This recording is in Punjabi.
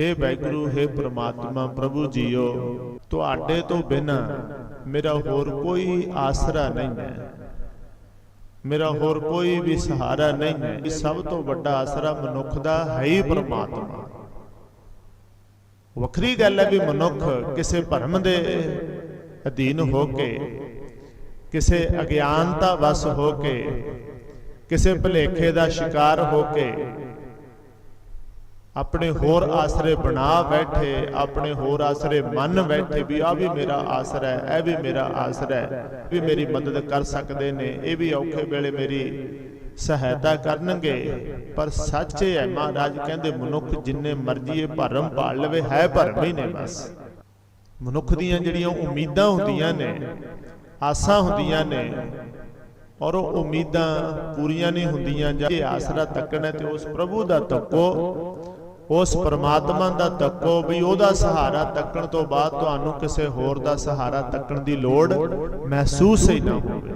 हे ਵੈਗੁਰੂ हे ਪ੍ਰਮਾਤਮਾ, ਪ੍ਰਭੂ ਜੀਓ, ਤੁਹਾਡੇ ਤੋਂ ਬਿਨਾ ਮੇਰਾ ਹੋਰ ਕੋਈ ਆਸਰਾ ਨਹੀਂ ਹੈ। ਮੇਰਾ ਹੋਰ ਕੋਈ ਵੀ ਸਹਾਰਾ ਨਹੀਂ ਹੈ। ਇਹ ਸਭ ਤੋਂ ਵੱਡਾ ਆਸਰਾ ਮਨੁੱਖ ਦਾ ਹੈ ਹੀ ਪ੍ਰਮਾਤਮਾ। ਵੱਖਰੀ ਗੱਲ ਹੈ ਵੀ ਮਨੁੱਖ ਕਿਸੇ ਭਰਮ ਦੇ ਅਧੀਨ ਹੋ ਕੇ, ਕਿਸੇ ਅਗਿਆਨਤਾ ਵਸ ਹੋ ਕੇ, ਕਿਸੇ ਭੁਲੇਖੇ ਦਾ ਸ਼ਿਕਾਰ ਹੋ ਕੇ ਆਪਣੇ ਹੋਰ ਆਸਰੇ ਬਣਾ ਬੈਠੇ ਆਪਣੇ ਹੋਰ ਆਸਰੇ ਮੰਨ ਬੈਠੇ ਵੀ ਆ ਵੀ ਮੇਰਾ ਆਸਰਾ ਹੈ ਇਹ ਵੀ ਮੇਰਾ ਆਸਰਾ ਹੈ ਵੀ ਮੇਰੀ ਮਦਦ ਕਰ ਸਕਦੇ ਨੇ ਇਹ ਵੀ ਔਖੇ ਵੇਲੇ ਮੇਰੀ ਸਹਾਇਤਾ ਕਰਨਗੇ। ਪਰ ਸੱਚ ਇਹ ਹੈ ਮਹਾਰਾਜ ਕਹਿੰਦੇ ਮਨੁੱਖ ਜਿੰਨੇ ਮਰਜ਼ੀ ਇਹ ਭਰਮ ਪਾਲ ਲਵੇ ਹੈ ਭਰਮ ਹੀ ਨੇ ਬਸ। ਮਨੁੱਖ ਦੀਆਂ ਜਿਹੜੀਆਂ ਉਮੀਦਾਂ ਹੁੰਦੀਆਂ ਨੇ ਆਸਾਂ ਹੁੰਦੀਆਂ ਨੇ ਔਰ ਉਹ ਉਮੀਦਾਂ ਪੂਰੀਆਂ ਨਹੀਂ ਹੁੰਦੀਆਂ ਜਾਂ ਇਹ ਆਸਰਾ ਤੱਕਣਾ ਤੇ ਉਸ ਪ੍ਰਭੂ ਦਾ ਤੱਕੋ। ਉਸ ਪਰਮਾਤਮਾ ਦਾ ਤੱਕੋ ਵੀ ਉਹਦਾ ਸਹਾਰਾ ਤੱਕਣ ਤੋਂ ਬਾਅਦ ਤੁਹਾਨੂੰ ਕਿਸੇ ਹੋਰ ਦਾ ਸਹਾਰਾ ਤੱਕਣ ਦੀ ਲੋੜ ਮਹਿਸੂਸ ਹੀ ਨਾ ਹੋਵੇ।